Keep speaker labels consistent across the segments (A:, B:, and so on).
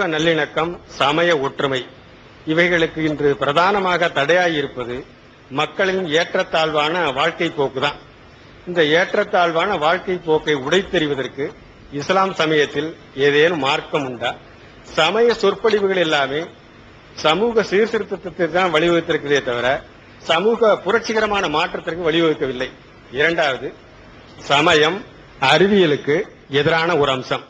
A: சமூக நல்லிணக்கம் சமய ஒற்றுமை இவைகளுக்கு இன்று பிரதானமாக தடையாயிருப்பது மக்களின் ஏற்றத்தாழ்வான வாழ்க்கை போக்குதான். இந்த ஏற்றத்தாழ்வான வாழ்க்கை போக்கை உடைத்தெறிவதற்கு இஸ்லாம் சமயத்தில் ஏதேனும் மார்க்கம் உண்டா? சமய சொற்பொழிவுகள் எல்லாமே சமூக சீர்திருத்தத்திற்கு தான் வழிவகுத்திருக்கிறதே தவிர சமூக புரட்சிகரமான மாற்றத்திற்கு வழிவகுக்கவில்லை. இரண்டாவது சமயம் அறிவியலுக்கு எதிரான ஒரு அம்சம்.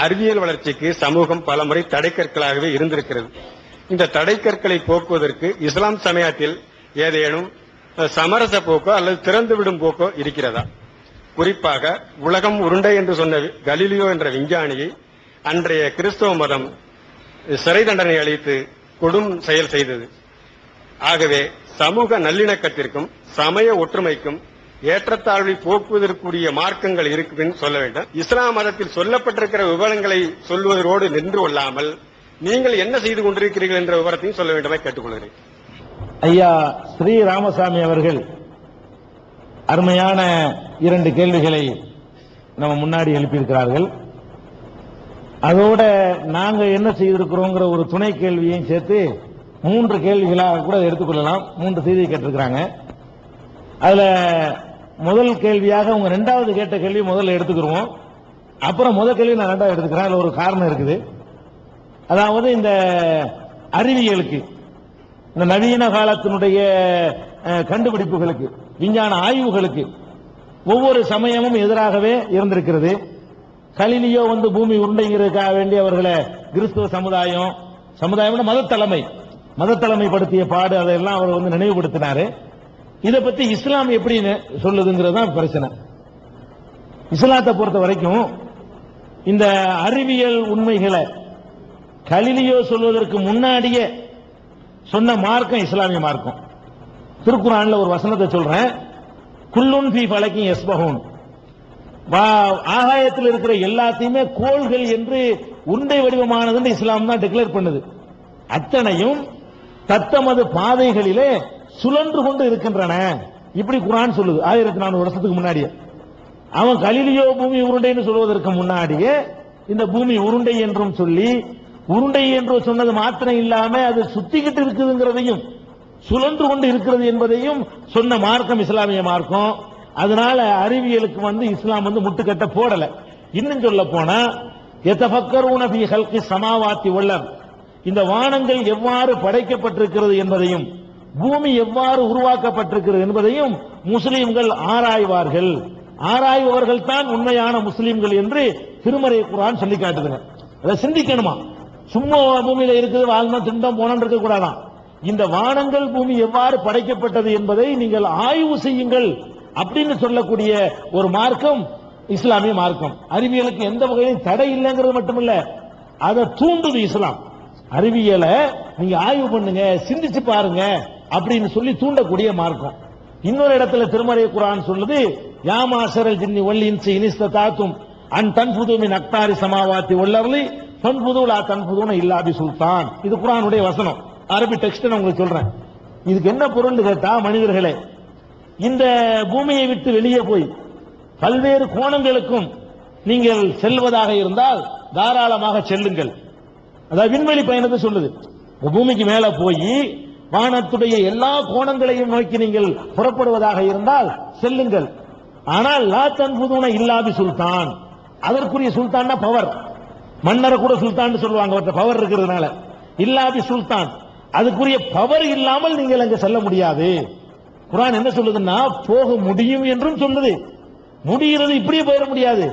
A: அறிவியல் வளர்ச்சிக்கு சமூகம் பலமுறை தடைக்கற்களாகவே இருந்திருக்கிறது. இந்த தடைக்கற்களை போக்குவதற்கு இஸ்லாம் சமயத்தில் ஏதேனும் சமரச போக்கோ அல்லது திறந்து விடும் போக்கோ இருக்கிறதா? குறிப்பாக உலகம் உருண்டை என்று சொன்ன கலீலியோ என்ற விஞ்ஞானியை அன்றைய கிறிஸ்தவ மதம் சிறை தண்டனை அளித்து கொடும் செயல் செய்தது. ஆகவே சமூக நல்லிணக்கத்திற்கும் சமய ஒற்றுமைக்கும் ஏற்றத்தாழ்வை போக்குவதற்குரிய மார்க்கங்கள் இருக்குன்னு சொல்ல வேண்டும். இஸ்லாம் மதத்தில் சொல்லப்பட்டிருக்கிற விவரங்களை சொல்வதோடு நின்று கொள்ளாமல் நீங்கள் என்ன செய்து கொண்டிருக்கிறீர்கள் என்ற விவரத்தையும் சொல்ல வேண்டுமே கேட்டுக்கொள்கிறேன்.
B: ஐயா ஸ்ரீ ராமசாமி அவர்கள் அருமையான இரண்டு கேள்விகளை நம்ம முன்னாடி எழுப்பியிருக்கிறார்கள். அதோட நாங்க என்ன செய்திருக்கிறோங்கிற ஒரு துணை கேள்வியையும் சேர்த்து மூன்று கேள்விகளாக கூட எடுத்துக்கொள்ளலாம். மூன்று செய்தியை கேட்டிருக்கிறாங்க. அதுல முதல் கேள்வியாக உங்க ரெண்டாவது கேட்ட கேள்வி முதல்ல எடுத்துக்கிருவோம். அப்புறம் முதல் கேள்வி நான் ரெண்டாவது எடுத்துக்கிறேன். அதுல ஒரு காரணம் இருக்குது. அதாவது இந்த அறிவியலுக்கு இந்த நவீன காலத்தினுடைய கண்டுபிடிப்புகளுக்கு விஞ்ஞான ஆய்வுகளுக்கு ஒவ்வொரு சமயமும் எதிராகவே இருந்திருக்கிறது. கலிலியோ வந்து பூமி உருண்டைங்கிறதுக்காக வேண்டிய அவர்களை கிறிஸ்துவ சமுதாயம் சமுதாயம் மத தலைமை மத தலைமைப்படுத்திய பாடு அதையெல்லாம் அவர் வந்து நினைவுபடுத்தினாரு. இதை பத்தி இஸ்லாம் எப்படி சொல்லுதுங்கிறது தான் பிரச்சனை. இஸ்லாத்தை பொறுத்த வரைக்கும் இந்த அறிவியல் உண்மைகளை கலிலியோ சொல்வதற்கு முன்னாடியே சொன்ன மார்க்கம் இஸ்லாமிய மார்க்கம். திருக்குறான்ல ஒரு வசனத்தை சொல்றேன். குல்லுன் பி பழக்கம் யஸ்பஹூன். வா- ஆகாயத்தில் இருக்கிற எல்லாத்தையுமே கோள்கள் என்று உண்டை வடிவமானதுன்னு இஸ்லாம் தான் டிக்ளேர் பண்ணுது. அத்தனையும் தத்தமது பாதைகளிலே சுழன்று கொண்டு இருக்கின்றன. இப்படி குரான் சொல்லுது. ஆயிரத்தி நானூறு வருஷத்துக்கு முன்னாடியே. அவன் கலிலியோ பூமி உருண்டைன்னு சொல்வதற்கு முன்னாடியே இந்த பூமி உருண்டை என்றும் சொல்லி உருண்டை என்று சொன்னது மாத்திரம் இல்லாம அது சுத்திக்கிட்டு இருக்குதுங்கிறதையும் சுழன்று கொண்டு இருக்கிறது என்பதையும் சொன்ன மார்க்கம் இஸ்லாமிய மார்க்கம். அதனால அறிவியலுக்கு வந்து இஸ்லாம் வந்து முட்டுக்கட்ட போடல. இன்னும் சொல்ல போனா எத்தபக்கரூன ஃபீ சமாவாத்தி வல்லர். இந்த வானங்கள் எவ்வாறு படைக்கப்பட்டிருக்கிறது என்பதையும் பூமி எவ்வாறு உருவாக்கப்பட்டிருக்கிறது என்பதையும் முஸ்லிம்கள் ஆராய்வார்கள். ஆராய்பவர்கள் தான் உண்மையான முஸ்லிம்கள் என்று திருமறை குரான் சொல்லி காட்டுதுங்க அதை சிந்திக்கணுமா? சும்மா பூமியில இருக்குது வாழ்ந்தோம் திண்டம் போனோம் இருக்க கூடாதாம் இந்த வானங்கள் பூமி எவ்வாறு படைக்கப்பட்டது என்பதை நீங்கள் ஆய்வு செய்யுங்கள் அப்படின்னு சொல்லக்கூடிய ஒரு மார்க்கம் இஸ்லாமிய மார்க்கம். அறிவியலுக்கு எந்த வகையிலும் தடை இல்லைங்கிறது மட்டுமில்ல அதை தூண்டுது இஸ்லாம். அறிவியலை நீங்க ஆய்வு பண்ணுங்க சிந்திச்சு பாருங்க. அப்படின்னு சொல்லி தூண்டக்கூடிய மார்க்கம். இன்னொரு இடத்துல திருமறை குரான் சொல்லுது யாமாசரல் ஜின்னி ஒல்லின் இனிஸ்த தாத்தும் அன் தன்புது மின் அக்தாரி சமாவாத்தி உள்ளவர்லி தன்புதுலா தன்புதுன இல்லாபி சுல்தான். இது குரானுடைய வசனம். அரபி டெக்ஸ்ட் நான் உங்களுக்கு சொல்றேன். இதுக்கு என்ன பொருள் கேட்டா மனிதர்களே இந்த பூமியை விட்டு வெளியே போய் பல்வேறு கோணங்களுக்கும் நீங்கள் செல்வதாக இருந்தால் தாராளமாக செல்லுங்கள். அதாவது விண்வெளி பயணத்தை சொல்லுது. பூமிக்கு மேல போய் வானத்துடைய எல்லா கோணங்களையும் நோக்கி நீங்கள் புறப்படுவதாக இருந்தால் செல்லுங்கள். ஆனால் லா தன்புதுன இல்லாது சுல்தான். அதற்குரிய சுல்தான்னா பவர் மன்னரை கூட சுல்தான் சொல்லுவாங்க அவர்கிட்ட பவர் இருக்கிறதுனால. இல்லாது சுல்தான். அதுக்குரிய பவர் இல்லாமல் நீங்கள் அங்க செல்ல முடியாது. குரான் என்ன சொல்லுதுன்னா போக முடியும் என்றும் சொல்லுது. முடிகிறது இப்படியே போயிட முடியாது.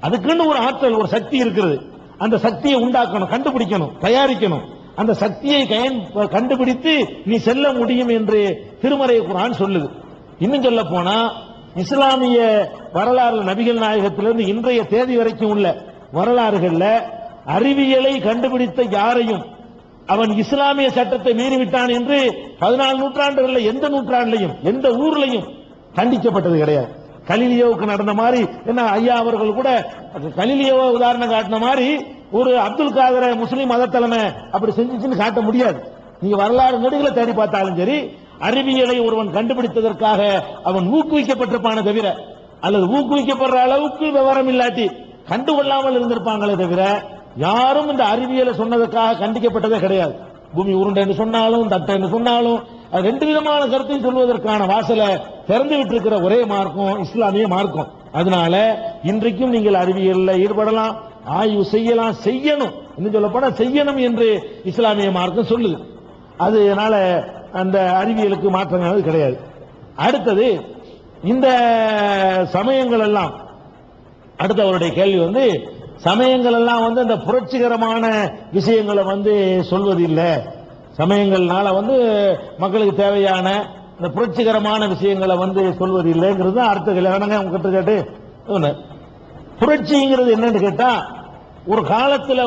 B: அதுக்குன்னு ஒரு ஆற்றல் ஒரு சக்தி இருக்கிறது. அந்த சக்தியை உண்டாக்கணும் கண்டுபிடிக்கணும் தயாரிக்கணும். அந்த சக்தியை கயன்- கண்டுபிடித்து நீ செல்ல முடியும் என்று திருமறை குரான் சொல்லுது. இன்னும் சொல்ல போனா இஸ்லாமிய வரலாறு நபிகள் நாயகத்திலிருந்து இன்றைய தேதி வரைக்கும் உள்ள வரலாறுகள்ல அறிவியலை கண்டுபிடித்த யாரையும் அவன் இஸ்லாமிய சட்டத்தை மீறிவிட்டான் என்று பதினாலு நூற்றாண்டுகள்ல எந்த நூற்றாண்டுலையும் எந்த ஊர்லையும் கண்டிக்கப்பட்டது கிடையாது. கலிலியோவுக்கு நடந்த மாதிரி என்ன ஐயா அவர்கள் கூட கலிலியோவை உதாரணம் காட்டின மாதிரி ஒரு அப்துல் காதரை முஸ்லீம் மத தலைமை அப்படி செஞ்சுச்சுன்னு காட்ட முடியாது. நீங்க வரலாறு நெடுகளை தேடி பார்த்தாலும் சரி அறிவியலை ஒருவன் கண்டுபிடித்ததற்காக அவன் ஊக்குவிக்கப்பட்டிருப்பானே தவிர அல்லது ஊக்குவிக்கப்படுற அளவுக்கு விவரம் இல்லாட்டி கண்டுகொள்ளாமல் இருந்திருப்பாங்களே தவிர யாரும் இந்த அறிவியலை சொன்னதற்காக கண்டிக்கப்பட்டதே கிடையாது. பூமி உருண்டைன்னு சொன்னாலும் தட்டைன்னு சொன்னாலும் அது ரெண்டு விதமான கருத்தையும் சொல்வதற்கான வாசலை திறந்து விட்டிருக்கிற ஒரே மார்க்கம் இஸ்லாமிய மார்க்கம். அதனால இன்றைக்கும் நீங்கள் அறிவியலில் ஈடுபடலாம். ஆய்வு செய்யலாம் செய்யணும் இன்னும் போனா செய்யணும் என்று இஸ்லாமிய மார்க்கம் சொல்லுது. அதனால அந்த அறிவியலுக்கு மாற்றங்கள் கிடையாது. அடுத்தது இந்த சமயங்கள் எல்லாம் அடுத்த அவருடைய கேள்வி வந்து சமயங்கள் எல்லாம் வந்து அந்த புரட்சிகரமான விஷயங்களை வந்து சொல்வது இல்லை சமயங்கள்னால வந்து மக்களுக்கு தேவையான இந்த புரட்சிகரமான விஷயங்களை வந்து சொல்வது இல்லைங்கிறது தான் அடுத்த கேள்வி. வேணாங்க உங்ககிட்ட கேட்டு ஒன்று புரட்சிங்கிறது என்னன்னு கேட்டா ஒரு காலத்துல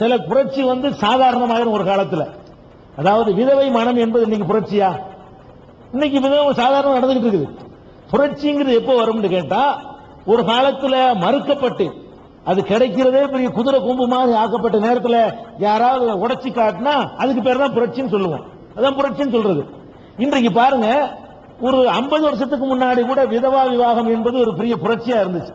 B: சில புரட்சி வந்து சாதாரணமாயிரும் ஒரு காலத்துல. அதாவது விதவை மனம் என்பது இன்னைக்கு புரட்சியா? இன்னைக்கு விதவை சாதாரணம் நடந்துகிட்டு இருக்குது. புரட்சிங்கிறது எப்போ வரும்னு கேட்டா ஒரு காலத்துல மறுக்கப்பட்டு அது கிடைக்கிறதே பெரிய குதிரை கொம்பு மாதிரி ஆக்கப்பட்ட நேரத்தில் யாராவது உடச்சி காட்டினா அதுக்கு பேர் தான் புரட்சின்னு சொல்லுவோம். அதான் புரட்சின்னு சொல்றது. இன்றைக்கு பாருங்க ஒரு 50 வருஷத்துக்கு முன்னாடி கூட விதவா விவாகம் என்பது ஒரு பெரிய புரட்சியா இருந்துச்சு.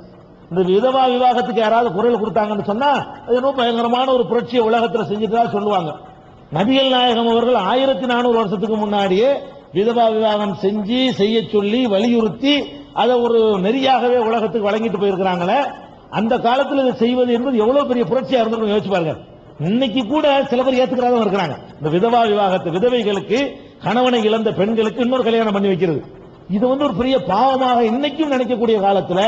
B: இந்த விதவா விவாகத்துக்கு யாராவது குரல் கொடுத்தாங்கன்னு சொன்னா அது ரொம்ப பயங்கரமான ஒரு புரட்சியை உலகத்தில் செஞ்சுட்டா சொல்லுவாங்க. நபிகள் நாயகம் அவர்கள் ஆயிரத்தி நானூறு வருஷத்துக்கு முன்னாடியே விதவா விவாகம் செஞ்சு செய்ய சொல்லி வலியுறுத்தி அதை ஒரு நெறியாகவே உலகத்துக்கு வழங்கிட்டு போயிருக்கிறாங்களே அந்த காலத்தில் இதை செய்வது என்பது எவ்வளவு பெரிய புரட்சியா இருந்திருக்கும் யோசிச்சு பாருங்க இன்னைக்கு கூட சில பேர் ஏத்துக்கிறதா இருக்கிறாங்க. இந்த விதவா விவாகத்தை விதவைகளுக்கு கணவனை இழந்த பெண்களுக்கு இன்னொரு கல்யாணம் பண்ணி வைக்கிறது. இது வந்து ஒரு பெரிய பாவமாக இன்னைக்கும் நினைக்கக்கூடிய காலத்துல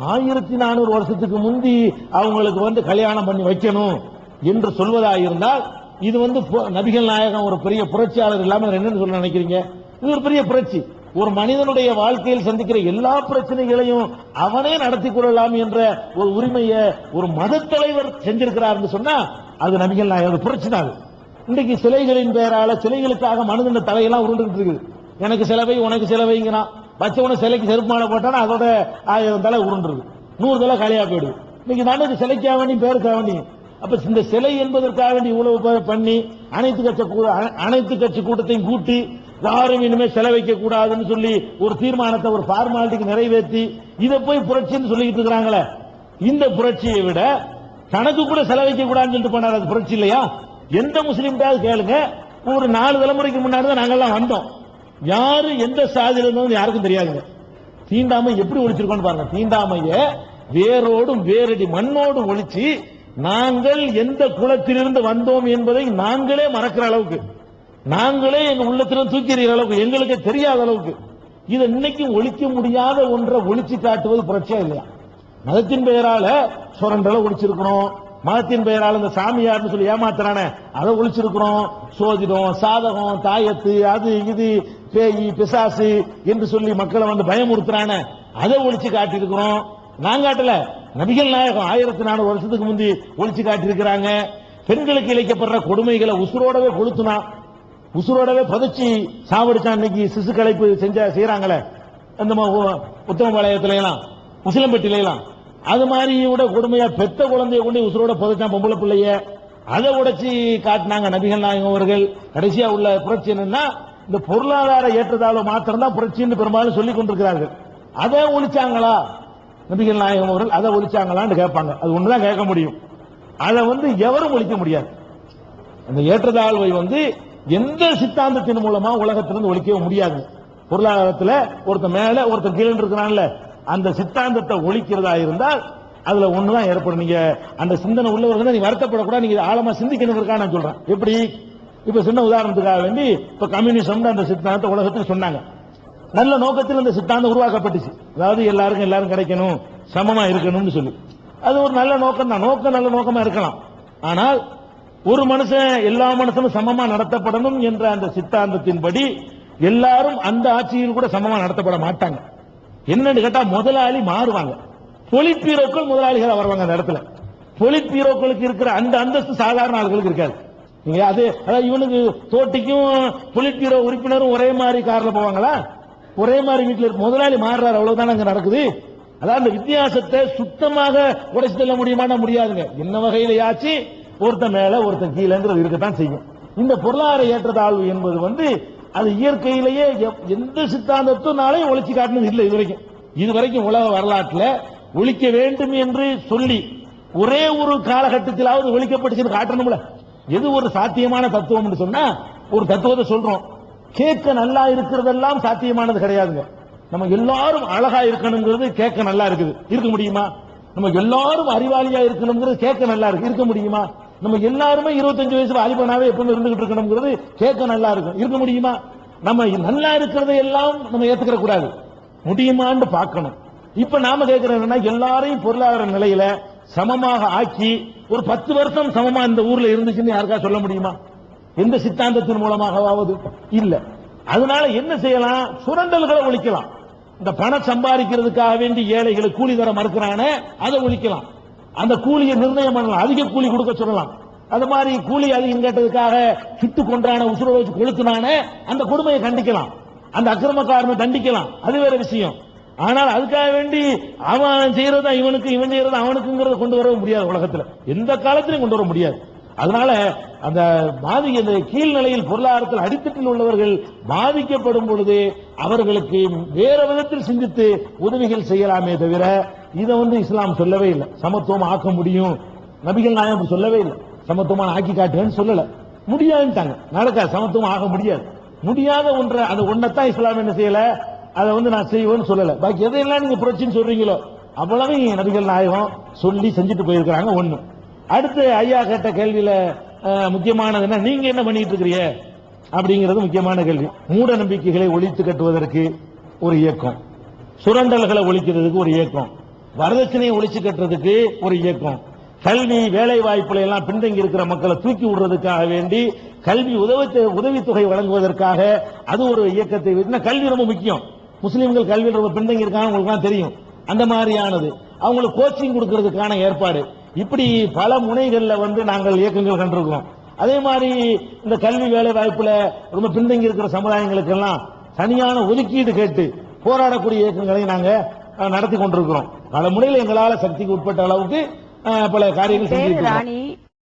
B: ஆயிரத்தி நானூறு வருஷத்துக்கு முந்தி அவங்களுக்கு வந்து கல்யாணம் பண்ணி வைக்கணும் என்று சொல்வதாக இருந்தால் இது வந்து பு- நபிகள் நாயகம் ஒரு பெரிய புரட்சியாளர் இல்லாமல் என்னன்னு சொல்ல நினைக்கிறீங்க? இது ஒரு பெரிய புரட்சி. ஒரு மனிதனுடைய வாழ்க்கையில் சந்திக்கிற எல்லா பிரச்சனைகளையும் அவனே நடத்தி கொள்ளலாம் என்ற ஒரு உரிமையை ஒரு மத தலைவர் செஞ்சிருக்கிறார் சொன்னா அது நபிகள் நாயகம் புரட்சி தான் அது. இன்றைக்கு சிலைகளின் பெயரால சிலைகளுக்காக மனிதன் தலையெல்லாம் உருண்டுகிட்டு இருக்குது. எனக்கு சிலவை உனக்கு சிலவைங்கிறான். வச்சவன சிலைக்கு செருப்பான போட்டானா அதோட ஆயிரம் தலை உருண்டுருது. நூறு தலை காலியா போயிடுது. இன்னைக்கு நானுக்கு சிலைக்காக வேண்டி பேருக்காக வேண்டி அப்ப இந்த சிலை என்பதற்காக வேண்டி இவ்வளவு பண்ணி அனைத்து கட்சி அனைத்து கட்சி கூட்டத்தையும் கூட்டி யாரும் இனிமே செலவைக்க கூடாதுன்னு சொல்லி ஒரு தீர்மானத்தை ஒரு ஃபார்மாலிட்டிக்கு நிறைவேற்றி இதை போய் புரட்சின்னு சொல்லிட்டு இருக்கிறாங்களே. இந்த புரட்சியை விட தனக்கு கூட செலவைக்க கூடாதுன்னு சொல்லிட்டு போனார் அது புரட்சி இல்லையா? எந்த முஸ்லீம்டாவது கேளுங்க. ஒரு நாலு தலைமுறைக்கு முன்னாடி தான் நாங்கெல்லாம் வந்தோம். யாரு எந்த சாதியில இருந்தாலும் யாருக்கும் தெரியாதுங்க. தீண்டாமை எப்படி ஒழிச்சிருக்கோம்னு பாருங்க. தீண்டாமைய வேரோடும் வேரடி மண்ணோடும் ஒழிச்சு நாங்கள் எந்த குலத்திலிருந்து வந்தோம் என்பதை நாங்களே மறக்கிற அளவுக்கு நாங்களே எங்க உள்ளத்திலிருந்து தூக்கி எறிகிற அளவுக்கு எங்களுக்கு தெரியாத அளவுக்கு இதை இன்னைக்கும் ஒழிக்க முடியாத ஒன்றை ஒழிச்சு காட்டுவது புரட்சியா இல்லையா? மதத்தின் பெயரால சுரண்டலை ஒழிச்சிருக்கிறோம் மதத்தின் பெயரால் இந்த சாமியார்னு சொல்லி ஏமாத்துறானே அதை ஒழிச்சிருக்கிறோம் சோதிடம் சாதகம் தாயத்து அது இது பேய் பிசாசு என்று சொல்லி மக்களை வந்து பயமுறுத்துறான அதை ஒழிச்சு காட்டியிருக்கிறோம். நான் காட்டல நபிகள் நாயகம் ஆயிரத்தி நானூறு வருஷத்துக்கு முந்தி ஒழிச்சு காட்டியிருக்கிறாங்க. பெண்களுக்கு இழைக்கப்படுற கொடுமைகளை உசுரோடவே கொளுத்துனா உசுரோடவே புதைச்சி சாவடிச்சான் இன்னைக்கு சிசு கலைப்பு செஞ்ச செய்யறாங்களே அந்த உத்தமபாளையத்துல எல்லாம் உசிலம்பட்டில எல்லாம் அது மாதிரி விட கொடுமையா பெத்த குழந்தைய கொண்டு உசுரோட புதைச்சான் பொம்பளை பிள்ளைய. அதை உடைச்சி காட்டினாங்க நபிகள் நாயகம் அவர்கள். கடைசியா உள்ள புரட்சி என்னன்னா இந்த பொருளாதார ஏற்றத்தாழ்வு மாத்திரம்தான் புரட்சின்னு பெரும்பாலும் சொல்லிக் கொண்டிருக்கிறார்கள். அதை ஒழிச்சாங்களா? நபிகள் நாயகம் அவர்கள் அதை ஒழிச்சாங்களான்னு கேட்பாங்க. அது ஒண்ணுதான் கேட்க முடியும். அதை வந்து எவரும் ஒழிக்க முடியாது. அந்த ஏற்றத்தாழ்வை வந்து எந்த சித்தாந்தத்தின் மூலமா உலகத்திலிருந்து ஒழிக்கவே முடியாது. பொருளாதாரத்துல ஒருத்தன் மேல ஒருத்தன் கீழே இருக்கிறான்ல அந்த சித்தாந்தத்தை ஒழிக்கிறதா இருந்தால் அதுல ஒண்ணுதான் ஏற்படும். நீங்க அந்த சிந்தனை உள்ளவர்கள் நீங்க வருத்தப்படக்கூடாது நீங்க ஆழமா சிந்திக்கணும் இருக்கா நான் சொல்றேன். எப்படி? இப்ப சின்ன உதாரணத்துக்காக வேண்டி இப்ப கம்யூனிசம் அந்த சித்தாந்தத்தை உலகத்தில் சொன்னாங்க. நல்ல நோக்கத்தில் அந்த சித்தாந்தம் உருவாக்கப்பட்டுச்சு. அதாவது எல்லாருக்கும் எல்லாரும் கிடைக்கணும் சமமா இருக்கணும்னு சொல்லி. அது ஒரு நல்ல நோக்கம் தான். நோக்கம் நல்ல நோக்கமா இருக்கலாம். ஆனால் ஒரு மனுஷன் எல்லா மனுஷனும் சமமா நடத்தப்படணும் என்ற அந்த சித்தாந்தத்தின்படி எல்லாரும் அந்த ஆட்சியில் கூட சமமா நடத்தப்பட மாட்டாங்க. என்னன்னு கேட்டா முதலாளி மாறுவாங்க. பொலிட்பீரோக்கள் முதலாளிகள் வருவாங்க அந்த இடத்துல. பொலிட்பீரோக்களுக்கு இருக்கிற அந்த அந்தஸ்து சாதாரண ஆளுகளுக்கு இருக்காது. அது அதாவது இவனுக்கு தோட்டிக்கும் பொலிட் உறுப்பினரும் ஒரே மாதிரி கார்ல போவாங்களா? ஒரே மாதிரி வீட்டில் முதலாளி மாறுறாரு அவ்வளவுதான் அங்க நடக்குது. அதாவது அந்த வித்தியாசத்தை சுத்தமாக உடைச்சு தள்ள முடியுமானா முடியாதுங்க. என்ன வகையிலயாச்சு ஒருத்தன் மேல ஒருத்தன் கீழேங்கிறது இருக்கத்தான் செய்யும். இந்த பொருளாதார ஏற்றத்தாழ்வு என்பது வந்து அது இயற்கையிலேயே எப்- எந்த சித்தாந்தத்தினாலையும் ஒழிச்சு காட்டினது இல்லை இதுவரைக்கும். இதுவரைக்கும் உலக வரலாற்றுல ஒழிக்க வேண்டும் என்று சொல்லி ஒரே ஒரு காலகட்டத்திலாவது ஒழிக்கப்பட்டுச்சுன்னு காட்டணும்ல. எது ஒரு சாத்தியமான தத்துவம்னு சொன்னா ஒரு தத்துவத்தை சொல்றோம். கேட்க நல்லா இருக்கிறதெல்லாம் சாத்தியமானது கிடையாதுங்க. நம்ம எல்லாரும் அழகா இருக்கணுங்கிறது கேட்க நல்லா இருக்குது. இருக்க முடியுமா? நம்ம எல்லாரும் அறிவாளியா இருக்கணுங்கிறது கேட்க நல்லா இருக்கு. இருக்க முடியுமா? நம்ம எல்லாருமே இருபத்தஞ்சு வயசு வாலிபனாவே எப்பவுமே இருந்துகிட்டு இருக்கணுங்கிறது கேட்க நல்லா இருக்கும். இருக்க முடியுமா? நம்ம நல்லா இருக்கிறத எல்லாம் நம்ம ஏத்துக்கிற கூடாது. முடியுமான்னு பார்க்கணும். இப்ப நாம கேட்கிறோம்னா எல்லாரையும் பொருளாதார நிலையில சமமாக ஆக்கி ஒரு பத்து வருஷம் சமமா இந்த ஊர்ல இருந்துச்சுன்னு யாருக்கா சொல்ல முடியுமா? எந்த சித்தாந்தத்தின் மூலமாகவாவது? இல்ல. அதனால என்ன செய்யலாம்? சுரண்டல்களை ஒழிக்கலாம். இந்த பணம் சம்பாதிக்கிறதுக்காக வேண்டி ஏழைகளை கூலி தர மறுக்கிறானே அதை ஒழிக்கலாம். அந்த கூலியை நிர்ணயம் பண்ணலாம். அதிக கூலி கொடுக்க சொல்லலாம். அது மாதிரி கூலி அதிகம் கேட்டதுக்காக சுட்டு கொன்றான உசுர வச்சு கொளுத்தினானே அந்த கொடுமையை கண்டிக்கலாம். அந்த அக்கிரமக்காரனை தண்டிக்கலாம். அது வேற விஷயம். ஆனால் அதுக்காக வேண்டி அவன் செய்யறதா இவனுக்கு இவன் செய்யறதா அவனுக்குங்கிறத கொண்டு வர முடியாது உலகத்துல. எந்த காலத்திலையும் கொண்டு வர முடியாது. அதனால அந்த பாதி இந்த கீழ்நிலையில் பொருளாதாரத்தில் அடித்தட்டில் உள்ளவர்கள் பாதிக்கப்படும் பொழுது அவர்களுக்கு வேற விதத்தில் சிந்தித்து உதவிகள் செய்யலாமே தவிர இதை வந்து இஸ்லாம் சொல்லவே இல்லை. சமத்துவம் ஆக்க முடியும். நபிகள் நாயகம் சொல்லவே இல்லை. சமத்துவமான ஆக்கி காட்டுன்னு சொல்லல. முடியாதுட்டாங்க நடக்காது. சமத்துவம் ஆக முடியாது. முடியாத ஒன்றை அந்த ஒன்றைத்தான் இஸ்லாம் என்ன செய்யல? அதை வந்து நான் செய்வேன்னு சொல்லல. பாக்கி எதையெல்லாம் நீங்க புரட்சின்னு சொல்றீங்களோ அவ்வளவையும் நபிகள் நாயகம் சொல்லி செஞ்சுட்டு போயிருக்கிறாங்க ஒண்ணு. அடுத்து ஐயா கேட்ட கேள்வியில முக்கியமானதுன்னா முக்கியமானது என்ன? நீங்க என்ன பண்ணிட்டு இருக்கிறீங்க? அப்படிங்கிறது முக்கியமான கேள்வி. மூட நம்பிக்கைகளை ஒழித்து கட்டுவதற்கு ஒரு இயக்கம். சுரண்டல்களை ஒழிக்கிறதுக்கு ஒரு இயக்கம். வரதட்சணையை ஒழிச்சு கட்டுறதுக்கு ஒரு இயக்கம். கல்வி வேலை வாய்ப்புல எல்லாம் பின்தங்கி இருக்கிற மக்களை தூக்கி விடுறதுக்காக வேண்டி கல்வி உதவி உதவித்தொகை வழங்குவதற்காக அது ஒரு இயக்கத்தை கல்வி ரொம்ப முக்கியம். முஸ்லீம்கள் கல்வியில் ரொம்ப பின்தங்கி இருக்காங்க உங்களுக்கு தெரியும். அந்த மாதிரியானது. அவங்களுக்கு கோச்சிங் கொடுக்கறதுக்கான ஏற்பாடு. இப்படி பல முனைகள்ல வந்து நாங்கள் இயக்கங்கள் கண்டிருக்கிறோம். அதே மாதிரி இந்த கல்வி வேலை வாய்ப்புல ரொம்ப பின்தங்கி இருக்கிற சமுதாயங்களுக்கெல்லாம் தனியான ஒதுக்கீடு கேட்டு போராடக்கூடிய இயக்கங்களை நாங்க நடத்தி கொண்டிருக்கிறோம். பல முறையில் எங்களால சக்திக்கு உட்பட்ட அளவுக்கு பல காரியங்கள் செஞ்சிருக்கிறோம்